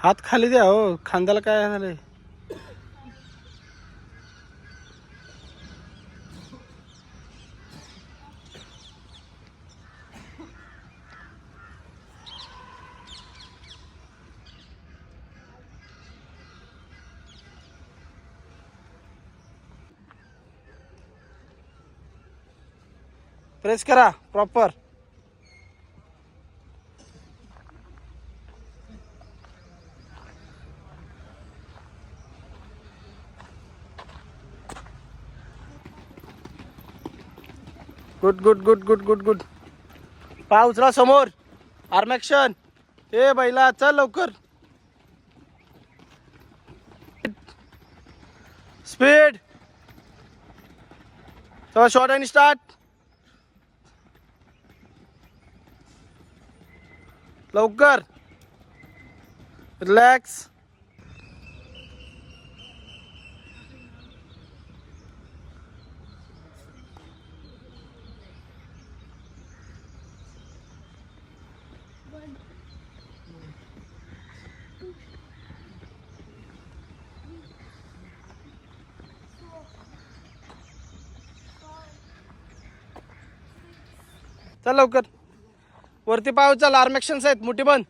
हात खाली द्या हो. खांद्याला काय झालंय प्रेस करा proper good good good good good good पा उचला समोर. आर्मॅक्शन ए बैला चल लवकर. स्पीड शॉर्ट आणि स्टार्ट लवकर. रिलॅक्स चल लवकर. वरती पाय चल आर्मेक्शन्स आहेत मोठी बंद.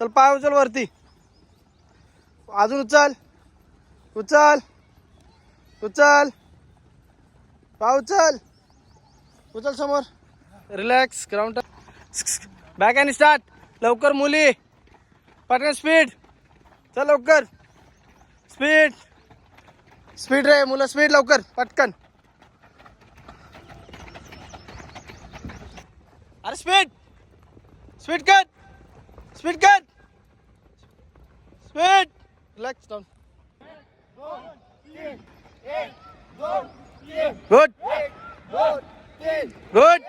चल पाय उचल वरती. अजून उचल. उचल. उचल. पाव उचल. उचल समोर. रिलॅक्स ग्राउंड बॅक आणि स्टार्ट लवकर मुली. पटकन स्पीड चल लवकर. स्पीड स्पीड रे मुलं स्पीड लवकर. पटकन. अरे speed speed cut speed cut speed relax down good good